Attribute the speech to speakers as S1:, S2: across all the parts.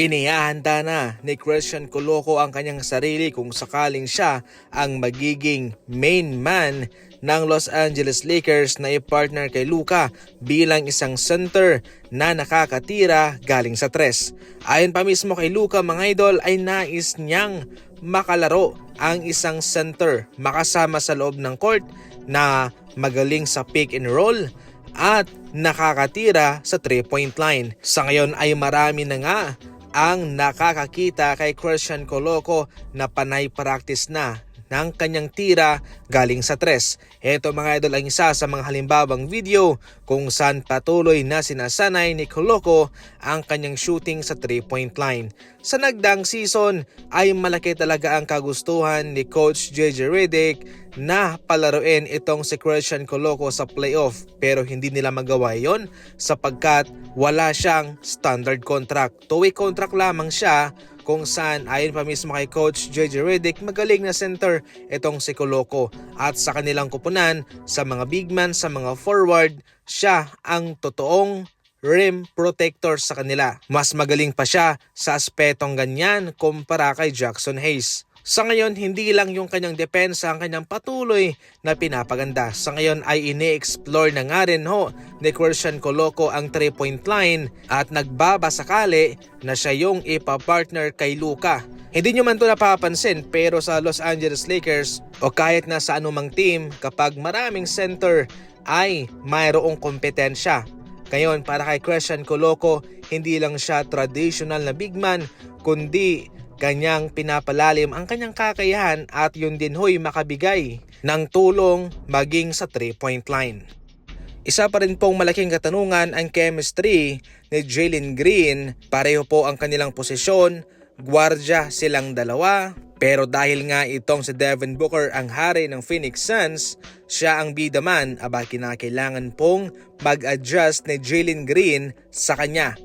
S1: Inihahanda na ni Christian Coloco ang kanyang sarili kung sakaling siya ang magiging main man ng Los Angeles Lakers na i-partner kay Luka bilang isang center na nakakatira galing sa tres. Ayon pa mismo kay Luka mga idol ay nais niyang makalaro ang isang center makasama sa loob ng court na magaling sa pick and roll at nakakatira sa 3-point line. Sa ngayon ay marami na nga ang nakakakita kay Christian Coloco na panay practice na ng kanyang tira galing sa tres. Ito mga idol ang isa sa mga halimbawang video kung saan patuloy na sinasanay ni Coloco ang kanyang shooting sa 3-point line. Sa nagdang season ay malaki talaga ang kagustuhan ni Coach JJ Redick na palaruin itong si Christian Coloco sa playoff pero hindi nila magawa yon sapagkat wala siyang standard contract. Two-way contract lamang siya kung saan ayon pa mismo kay Coach JJ Redick magaling na center itong si Coloco at sa kanilang kupunan sa mga big man sa mga forward siya ang totoong rim protector sa kanila. Mas magaling pa siya sa aspetong ganyan kumpara kay Jackson Hayes. Sa ngayon, hindi lang yung kanyang depensa ang kanyang patuloy na pinapaganda. Sa ngayon ay ini-explore na nga rin ho ni Christian Coloco ang 3-point line at nagbabasakali na siya yung ipapartner kay Luka. Hindi nyo man to napapansin pero sa Los Angeles Lakers o kahit na sa anumang team kapag maraming center ay mayroong kompetensya. Ngayon para kay Christian Coloco, hindi lang siya traditional na big man kundi kanyang pinapalalim ang kanyang kakayahan at yun din ho'y makabigay ng tulong maging sa 3-point line. Isa pa rin pong malaking katanungan ang chemistry ni Jalen Green. Pareho po ang kanilang posisyon, gwardya silang dalawa. Pero dahil nga itong si Devin Booker ang hari ng Phoenix Suns, siya ang bida man, aba kinakailangan pong mag-adjust ni Jalen Green sa kanya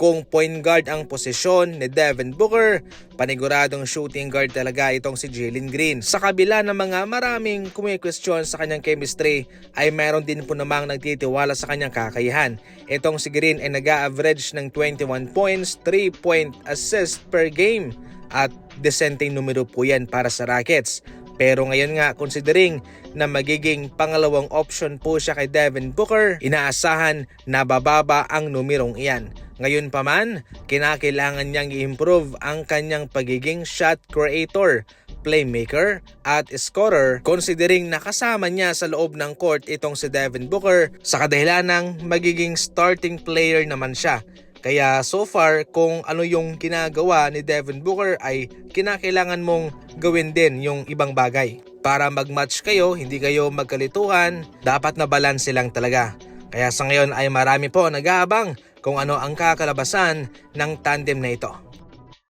S1: kung point guard ang posisyon ni Devin Booker, paniguradong shooting guard talaga itong si Jalen Green. Sa kabila ng mga maraming kumikwestiyon sa kanyang chemistry, ay meron din po namang nagtitiwala sa kanyang kakayahan. Itong si Green ay nag-average ng 21 points, 3 point assist per game at desenteng numero po yan para sa Rockets. Pero ngayon nga, considering na magiging pangalawang option po siya kay Devin Booker, inaasahan na bababa ang numerong iyan. Ngayon pa man, kinakailangan niyang i-improve ang kanyang pagiging shot creator, playmaker at scorer considering nakasama niya sa loob ng court itong si Devin Booker sa kadahilan ng magiging starting player naman siya. Kaya so far kung ano yung ginagawa ni Devin Booker ay kinakailangan mong gawin din yung ibang bagay. Para mag-match kayo, hindi kayo magkalituhan, dapat na balance lang talaga. Kaya sa ngayon ay marami po nag-aabang kung ano ang kakalabasan ng tandem na ito.